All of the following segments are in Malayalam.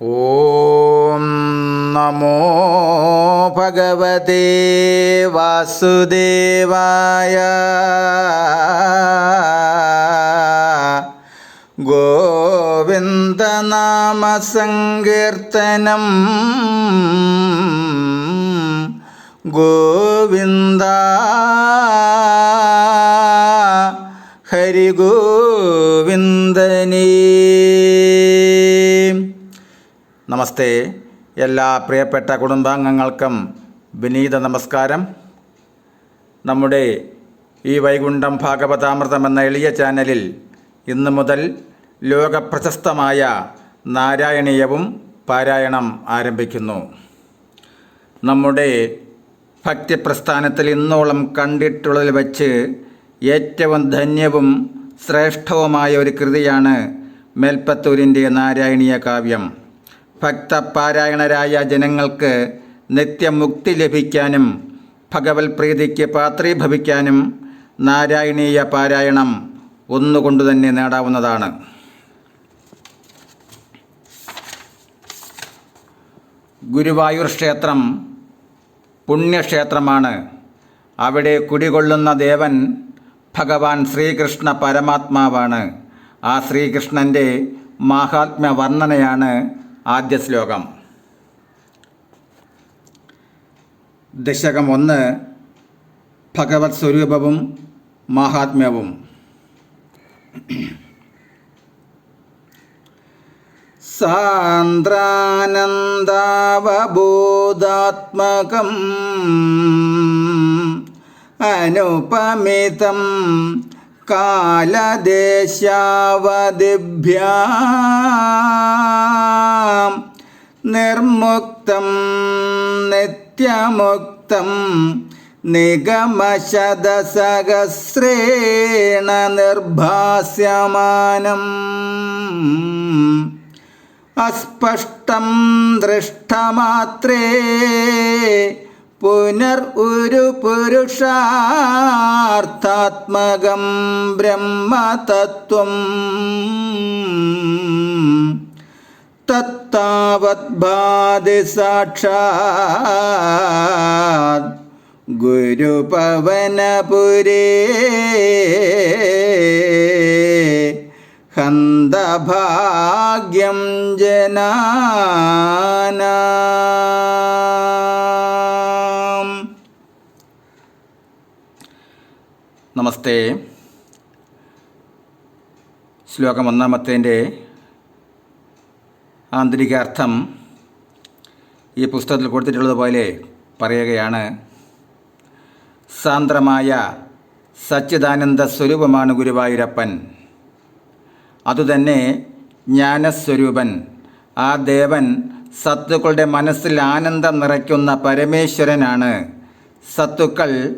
ഓം നമോ ഭഗവതേ വാസുദേവായ ഗോവിന്ദനാമസങ്കീർത്തനം ഗോവിന്ദ ഹരിഗോവിന്ദനീ നമസ്തേ. എല്ലാ പ്രിയപ്പെട്ട കുടുംബാംഗങ്ങൾക്കും വിനീത നമസ്കാരം. നമ്മുടെ ഈ വൈകുണ്ഠം ഭാഗവതാമൃതം എന്ന എളിയ ചാനലിൽ ഇന്നു മുതൽ ലോകപ്രശസ്തമായ നാരായണീയവും പാരായണം ആരംഭിക്കുന്നു. നമ്മുടെ ഭക്തിപ്രസ്ഥാനത്തിൽ ഇന്നോളം കണ്ടിട്ടുള്ളതിൽ വച്ച് ഏറ്റവും ധന്യവും ശ്രേഷ്ഠവുമായ ഒരു കൃതിയാണ് മേൽപ്പത്തൂരിന്റെ നാരായണീയ കാവ്യം. ഭക്തപാരായണരായ ജനങ്ങൾക്ക് നിത്യമുക്തി ലഭിക്കാനും ഭഗവത് പ്രീതിക്ക് പാത്രീഭവിക്കാനും നാരായണീയ പാരായണം ഒന്നുകൊണ്ടു തന്നെ നേടാവുന്നതാണ്. ഗുരുവായൂർ ക്ഷേത്രം പുണ്യക്ഷേത്രമാണ്. അവിടെ കുടികൊള്ളുന്ന ദേവൻ ഭഗവാൻ ശ്രീകൃഷ്ണ പരമാത്മാവാണ്. ആ ശ്രീകൃഷ്ണന്റെ മാഹാത്മ്യ വർണനയാണ് ആദ്യ ശ്ലോകം. ദശകം ഒന്ന് ഭഗവത് സ്വരൂപവും മാഹാത്മ്യവും. സാന്ദ്രാനന്ദാവബോധാത്മകം അനുപമിതം കാലദേശാവതിഭ്യാം നിർമുക്തം നിത്യമുക്തം നിഗമശതസഹസ്രേണ നിർഭാസ്യമാനം. അസ്പഷ്ടം ദൃഷ്ടമാത്രേ പുനർ ഒരു പുരുഷാർത്ഥാത്മകം ബ്രഹ്മതത്വം തത്താവത്ഭാതി സാക്ഷാത് ഗുരുപവനപുരേ ഹന്തഭാഗ്യം ജനാനാം. നമസ്തേ. ശ്ലോകം ഒന്നാമത്തേന്റെ ആന്തരിക അർത്ഥം ഈ പുസ്തകത്തിൽ കൊടുത്തിട്ടുള്ളതുപോലെ പറയുകയാണ്. സാന്ദ്രമായ സച്ചിദാനന്ദ സ്വരൂപമാണ് ഗുരുവായൂരപ്പൻ. അതുതന്നെ ജ്ഞാനസ്വരൂപൻ. ആ ദേവൻ സത്തുക്കളുടെ മനസ്സിൽ ആനന്ദം നിറയ്ക്കുന്ന പരമേശ്വരനാണ്. സത്തുക്കൾ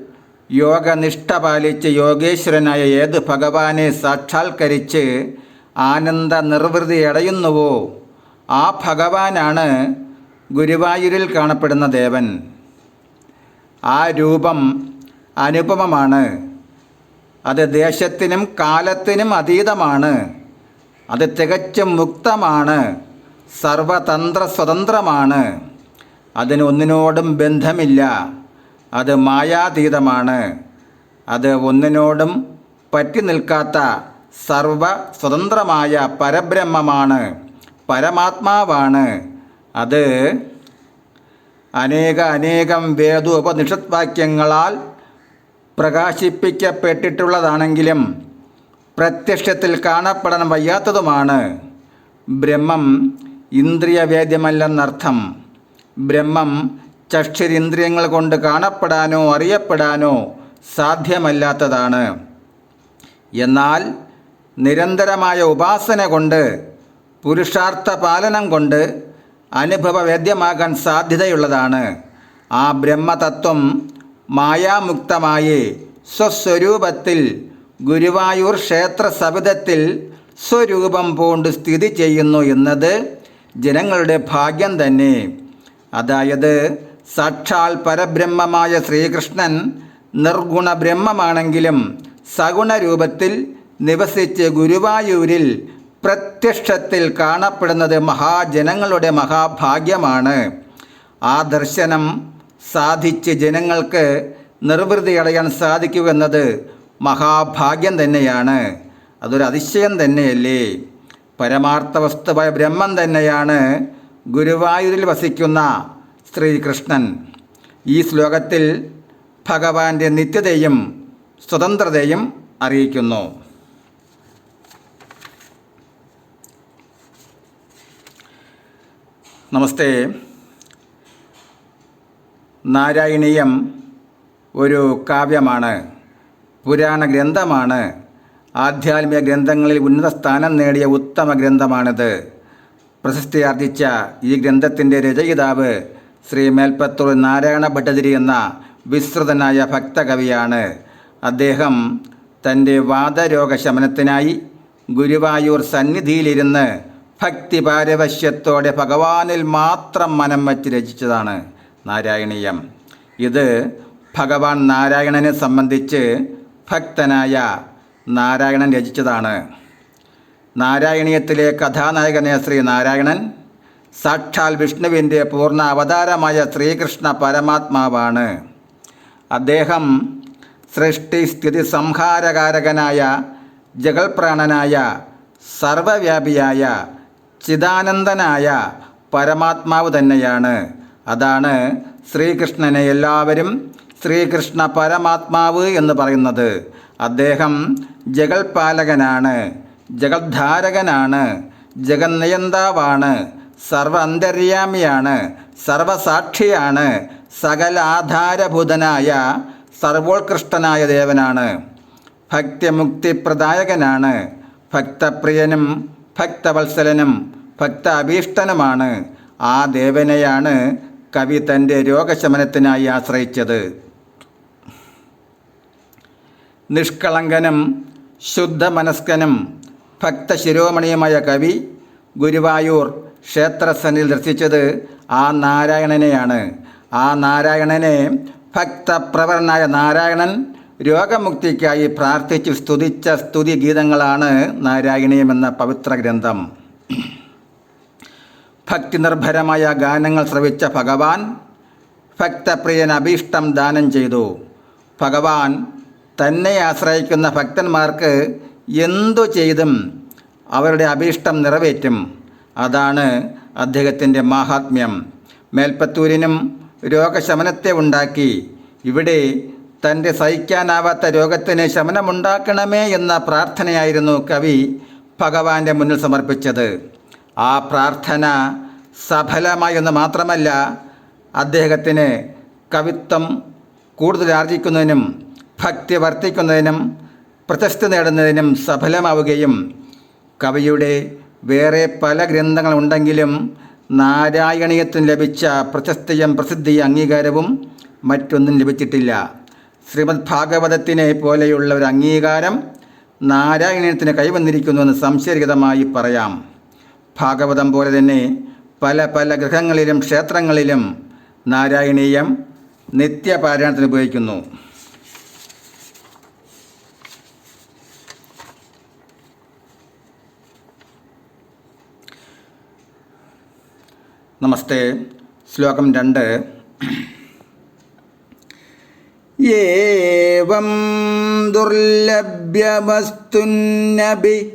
യോഗനിഷ്ഠ പാലിച്ച് യോഗേശ്വരനായ ഏത് ഭഗവാനെ സാക്ഷാത്കരിച്ച് ആനന്ദ നിർവൃതി അടയുന്നുവോ ആ ഭഗവാനാണ് ഗുരുവായൂരിൽ കാണപ്പെടുന്ന ദേവൻ. ആ രൂപം അനുപമമാണ്. അത് ദേശത്തിനും കാലത്തിനും അതീതമാണ്. അത് തികച്ചും മുക്തമാണ്. സർവതന്ത്ര സ്വതന്ത്രമാണ്. അതിനൊന്നിനോടും ബന്ധമില്ല. അത് മായാതീതമാണ്. അത് ഒന്നിനോടും പറ്റി നിൽക്കാത്ത സർവ സ്വതന്ത്രമായ പരബ്രഹ്മമാണ് പരമാത്മാവാണ്. അത് അനേക അനേകം വേദോപനിഷത് വാക്യങ്ങളാൽ പ്രകാശിപ്പിക്കപ്പെട്ടിട്ടുള്ളതാണെങ്കിലും പ്രത്യക്ഷത്തിൽ കാണപ്പെടാൻ വയ്യാത്തതുമാണ്. ബ്രഹ്മം ഇന്ദ്രിയവേദ്യമല്ലെന്നർത്ഥം. ബ്രഹ്മം ചക്ഷുരിന്ദ്രിയങ്ങൾ കൊണ്ട് കാണപ്പെടാനോ അറിയപ്പെടാനോ സാധ്യമല്ലാത്തതാണ്. എന്നാൽ നിരന്തരമായ ഉപാസന കൊണ്ട് പുരുഷാർത്ഥ പാലനം കൊണ്ട് അനുഭവവേദ്യമാകാൻ സാധ്യതയുള്ളതാണ്. ആ ബ്രഹ്മതത്വം മായാമുക്തമായി സ്വസ്വരൂപത്തിൽ ഗുരുവായൂർ ക്ഷേത്ര സവിധത്തിൽ സ്വരൂപം പൂണ്ട് സ്ഥിതി ചെയ്യുന്നു എന്നത് ജനങ്ങളുടെ ഭാഗ്യം തന്നെ. അതായത് സാക്ഷാൽ പരബ്രഹ്മമായ ശ്രീകൃഷ്ണൻ നിർഗുണ ബ്രഹ്മമാണെങ്കിലും സഗുണ രൂപത്തിൽ നിവസിച്ച് ഗുരുവായൂരിൽ പ്രത്യക്ഷത്തിൽ കാണപ്പെടുന്നത് മഹാജനങ്ങളുടെ മഹാഭാഗ്യമാണ്. ആ ദർശനം സാധിച്ച് ജനങ്ങൾക്ക് നിർവൃതി അടയാൻ സാധിക്കുമെന്നത് മഹാഭാഗ്യം തന്നെയാണ്. അതൊരു അതിശയം തന്നെയല്ലേ? പരമാർത്ഥ വസ്തുവായ ബ്രഹ്മം തന്നെയാണ് ഗുരുവായൂരിൽ വസിക്കുന്ന ശ്രീകൃഷ്ണൻ. ഈ ശ്ലോകത്തിൽ ഭഗവാന്റെ നിത്യതയും സ്വതന്ത്രതയും അറിയിക്കുന്നു. നമസ്തേ. നാരായണീയം ഒരു കാവ്യമാണ്. പുരാണ ഗ്രന്ഥമാണ്. ആധ്യാത്മിക ഗ്രന്ഥങ്ങളിൽ ഉന്നത സ്ഥാനം നേടിയ ഉത്തമ ഗ്രന്ഥമാണിത്. പ്രശസ്തി ആർജിച്ച ഈ ഗ്രന്ഥത്തിന്റെ രചയിതാവ് ശ്രീ മേൽപ്പത്തൂർ നാരായണ ഭട്ടതിരി എന്ന വിസ്തൃതനായ ഭക്തകവിയാണ്. അദ്ദേഹം തന്റെ വാദരോഗ ശമനത്തിനായി ഗുരുവായൂർ സന്നിധിയിലിരുന്ന് ഭക്തി പാരവശ്യത്തോടെ ഭഗവാനിൽ മാത്രം മനം വച്ച് രചിച്ചതാണ് നാരായണീയം. ഇത് ഭഗവാൻ നാരായണനെ സംബന്ധിച്ച് ഭക്തനായ നാരായണൻ രചിച്ചതാണ്. നാരായണീയത്തിലെ കഥാനായകനെ ശ്രീ നാരായണൻ സാക്ഷാൽ വിഷ്ണുവിന്റെ പൂർണ അവതാരമായ ശ്രീകൃഷ്ണ പരമാത്മാവാണ്. അദ്ദേഹം സൃഷ്ടി സ്ഥിതി സംഹാരകാരകനായ ജഗൽപ്രാണനായ സർവവ്യാപിയായ ചിദാനന്ദനായ പരമാത്മാവ് തന്നെയാണ്. അതാണ് ശ്രീകൃഷ്ണനെ എല്ലാവരും ശ്രീകൃഷ്ണ പരമാത്മാവ് എന്ന് പറയുന്നത്. അദ്ദേഹം ജഗൽപാലകനാണ് ജഗദ്ധാരകനാണ് ജഗന്നയന്താവാണ് സർവ അന്തര്യാമിയാണ് സർവസാക്ഷിയാണ് സകല ആധാരഭൂതനായ സർവോത്കൃഷ്ടനായ ദേവനാണ്. ഭക്തിമുക്തിപ്രദായകനാണ് ഭക്തപ്രിയനും ഭക്തവത്സലനും ഭക്ത അഭീഷ്ടനുമാണ് ആ ദേവനെയാണ് കവി തന്റെ രോഗശമനത്തിനായി ആശ്രയിച്ചത്. നിഷ്കളങ്കനും ശുദ്ധമനസ്കനും ഭക്തശിരോമണിയുമായ കവി ഗുരുവായൂർ ക്ഷേത്രസനിൽ ദർശിച്ചത് ആ നാരായണനെയാണ്. ആ നാരായണനെ ഭക്തപ്രവരനായ നാരായണൻ രോഗമുക്തിക്കായി പ്രാർത്ഥിച്ചു സ്തുതിച്ച സ്തുതി ഗീതങ്ങളാണ് നാരായണീയം എന്ന പവിത്ര ഗ്രന്ഥം. ഭക്തി നിർഭരമായ ഗാനങ്ങൾ ശ്രവിച്ച ഭഗവാൻ ഭക്തപ്രിയൻ അഭീഷ്ടം ദാനം ചെയ്തു. ഭഗവാൻ തന്നെ ആശ്രയിക്കുന്ന ഭക്തന്മാർക്ക് എന്തു ചെയ്തും അവരുടെ അഭീഷ്ടം നിറവേറ്റും. അതാണ് അദ്ദേഹത്തിന്റെ മാഹാത്മ്യം. മേൽപ്പത്തൂരിനും രോഗശമനത്തെ ഉണ്ടാക്കി. ഇവിടെ തന്റെ സഹിക്കാനാവാത്ത രോഗത്തിന് ശമനമുണ്ടാക്കണമേ എന്ന പ്രാർത്ഥനയായിരുന്നു കവി ഭഗവാന്റെ മുന്നിൽ സമർപ്പിച്ചത്. ആ പ്രാർത്ഥന സഫലമായെന്ന് മാത്രമല്ല അദ്ദേഹത്തിന് കവിത്വം കൂടുതൽ ആർജിക്കുന്നതിനും ഭക്തി വർദ്ധിക്കുന്നതിനും പ്രശസ്തി നേടുന്നതിനും സഫലമാവുകയും കവിയുടെ വേറെ പല ഗ്രന്ഥങ്ങളുണ്ടെങ്കിലും നാരായണീയത്തിന് ലഭിച്ച പ്രശസ്തിയും പ്രസിദ്ധിയും അംഗീകാരവും മറ്റൊന്നും ലഭിച്ചിട്ടില്ല. ശ്രീമദ് ഭാഗവതത്തിനെ പോലെയുള്ള ഒരു അംഗീകാരം നാരായണീയത്തിന് കൈവന്നിരിക്കുന്നുവെന്ന് സംശയരഹിതമായി പറയാം. ഭാഗവതം പോലെ തന്നെ പല പല ഗൃഹങ്ങളിലും ക്ഷേത്രങ്ങളിലും നാരായണീയം നിത്യപാരായണത്തിന് ഉപയോഗിക്കുന്നു. നമസ്തേ. ശ്ലോകം രണ്ട്. ഏവം ദുർലഭ്യമസ്തുന്നബി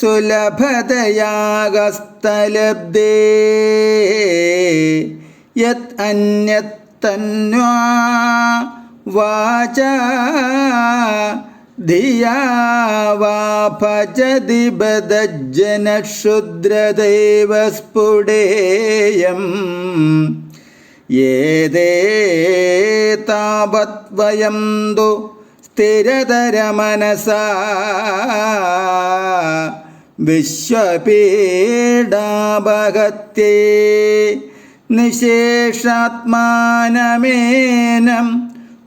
സുലഭതയാകസ്തലബ്ധേ യത് അന്യത്തന്വാ ബദജ്ജനക്ഷുദ്രദേവ സ്ഫുടേയം ഏതേ താവത് വയം തു സ്ഥിരതരമനസാ വിശ്വപീഡാപഹത്യേ നിശേഷാത്മാനമേനം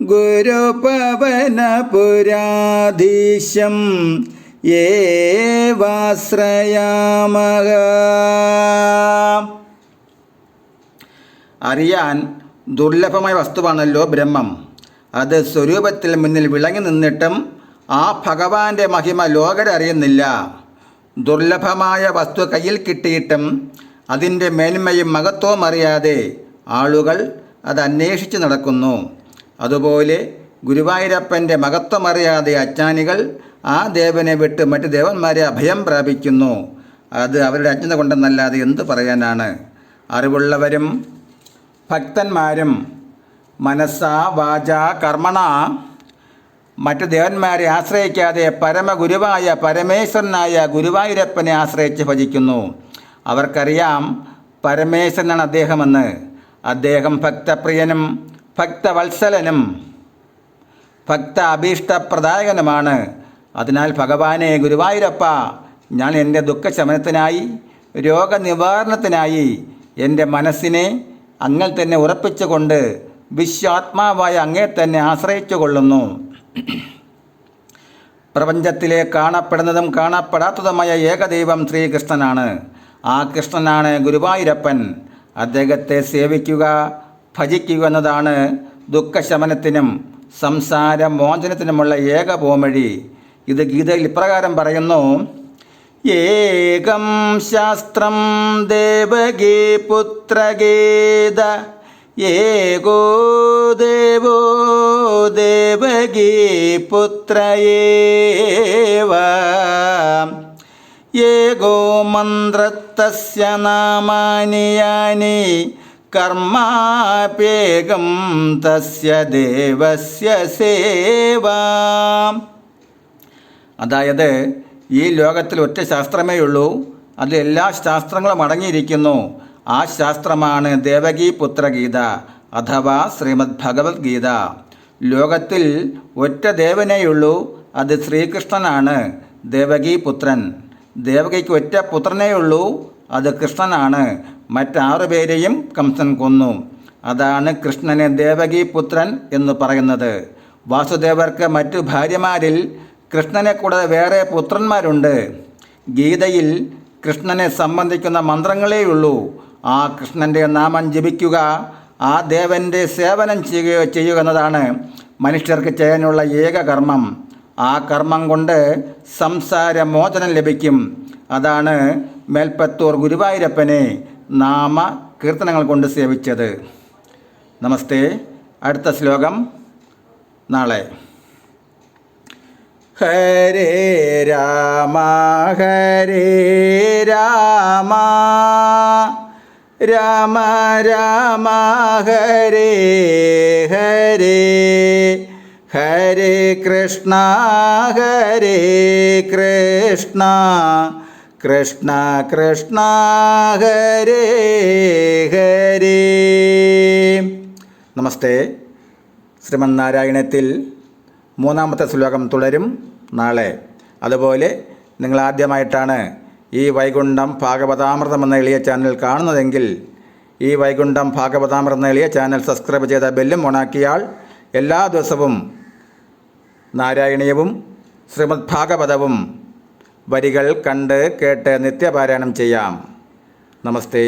ഗുരുപവനപുരാധീശം ഏവാശ്രയാമഹ. അറിയാൻ ദുർലഭമായ വസ്തുവാണല്ലോ ബ്രഹ്മം. അത് സ്വരൂപത്തിൽ മുന്നിൽ വിളങ്ങി നിന്നിട്ടും ആ ഭഗവാന്റെ മഹിമ ലോകരറിയുന്നില്ല ദുർലഭമായ വസ്തു കയ്യിൽ കിട്ടിയിട്ടും അതിന്റെ മേന്മയും മഹത്വവും അറിയാതെ ആളുകൾ അത് അന്വേഷിച്ച് നടക്കുന്നു. അതുപോലെ ഗുരുവായൂരപ്പന്റെ മഹത്വമറിയാതെ അജ്ഞാനികൾ ആ ദേവനെ വിട്ട് മറ്റ് ദേവന്മാരെ അഭയം പ്രാപിക്കുന്നു. അത് അവരുടെ അജ്ഞത കൊണ്ടെന്നല്ലാതെ എന്ത് പറയാനാണ്? അറിവുള്ളവരും ഭക്തന്മാരും മനസ്സാ വാച കർമ്മണ മറ്റു ദേവന്മാരെ ആശ്രയിക്കാതെ പരമഗുരുവായ പരമേശ്വരനായ ഗുരുവായൂരപ്പനെ ആശ്രയിച്ച് ഭജിക്കുന്നു. അവർക്കറിയാം പരമേശ്വരനാണ് അദ്ദേഹമെന്ന്. അദ്ദേഹം ഭക്തപ്രിയനും ഭക്തവത്സലനും ഭക്ത അഭീഷ്ടപ്രദായകനുമാണ് അതിനാൽ ഭഗവാനെ ഗുരുവായൂരപ്പ ഞാൻ എന്റെ ദുഃഖശമനത്തിനായി രോഗനിവാരണത്തിനായി എന്റെ മനസ്സിനെ അങ്ങിൽ തന്നെ ഉറപ്പിച്ചുകൊണ്ട് വിശ്വാത്മാവായ അങ്ങേ തന്നെ ആശ്രയിച്ചു കൊള്ളുന്നു പ്രപഞ്ചത്തിലെ കാണപ്പെടുന്നതും കാണപ്പെടാത്തതുമായ ഏകദൈവം ശ്രീകൃഷ്ണനാണ്. ആ കൃഷ്ണനാണ് ഗുരുവായൂരപ്പൻ. അദ്ദേഹത്തെ സേവിക്കുക ഭജിക്കുക എന്നതാണ് ദുഃഖശമനത്തിനും സംസാര മോചനത്തിനുമുള്ള ഏക പോംവഴി. ഇത് ഗീതയിൽ ഇപ്രകാരം പറയുന്നു ഏകം ശാസ്ത്രം ദേവകീ പുത്രഗീത ഏകോ ദേവോ ദേവകീ പുത്രയേവ ഏകോ മന്ത്രത്തസ്യ നാമാനി യാനി കർമാപ്യേകം തസ്യ ദേവസ്യ സേവാ അതായത് ഈ ലോകത്തിൽ ഒറ്റ ശാസ്ത്രമേ ഉള്ളൂ. അതിൽ എല്ലാ ശാസ്ത്രങ്ങളും അടങ്ങിയിരിക്കുന്നു. ആ ശാസ്ത്രമാണ് ദേവകീ പുത്രഗീത അഥവാ ശ്രീമദ് ഭഗവത്ഗീത ലോകത്തിൽ ഒറ്റ ദേവനേയുള്ളൂ. അത് ശ്രീകൃഷ്ണനാണ് ദേവകീ പുത്രൻ. ദേവകിക്ക് ഒറ്റ പുത്രനേയുള്ളൂ. അത് കൃഷ്ണനാണ് മറ്റാറു പേരെയും കംസൻ കൊന്നു. അതാണ് കൃഷ്ണനെ ദേവകി പുത്രൻ എന്ന് പറയുന്നത്. വാസുദേവർക്ക് മറ്റു ഭാര്യമാരിൽ കൃഷ്ണനെ കൂടാതെ വേറെ പുത്രന്മാരുണ്ട്. ഗീതയിൽ കൃഷ്ണനെ സംബന്ധിക്കുന്ന മന്ത്രങ്ങളേയുള്ളൂ. ആ കൃഷ്ണന്റെ നാമം ജപിക്കുക ആ ദേവന്റെ സേവനം ചെയ്യുകയോ ചെയ്യുക എന്നതാണ് മനുഷ്യർക്ക് ചെയ്യാനുള്ള ഏക കർമ്മം. ആ കർമ്മം കൊണ്ട് സംസാര മോചനം ലഭിക്കും. അതാണ് മേൽപ്പത്തൂർ ഗുരുവായൂരപ്പനെ നാമ കീർത്തനങ്ങൾ കൊണ്ട് സേവിച്ചത്. നമസ്തേ. അടുത്ത ശ്ലോകം നാളെ. ഹരേ രാമ ഹരേ രാമ. രാമ രാമ ഹരേ ഹരേ. ഹരേ കൃഷ്ണ ഹരേ കൃഷ്ണ. കൃഷ്ണ കൃഷ്ണ ഹരേ ഹരേ. നമസ്തേ. ശ്രീമന്നാരായണത്തിൽ മൂന്നാമത്തെ ശ്ലോകം തുടരും നാളെ. അതുപോലെ നിങ്ങൾ ആദ്യമായിട്ടാണ് ഈ വൈകുണ്ഠം ഭാഗവതാമൃതം എന്ന എളിയ ചാനൽ കാണുന്നതെങ്കിൽ ഈ വൈകുണ്ഠം ഭാഗവതാമൃതം എന്ന എളിയ ചാനൽ സബ്സ്ക്രൈബ് ചെയ്ത ബെല്ലും ഓണാക്കിയാൽ എല്ലാ ദിവസവും നാരായണീയവും ശ്രീമദ് ഭാഗവതവും വരികൾ കണ്ട് കേട്ട് നിത്യപാരായണം ചെയ്യാം. നമസ്തേ.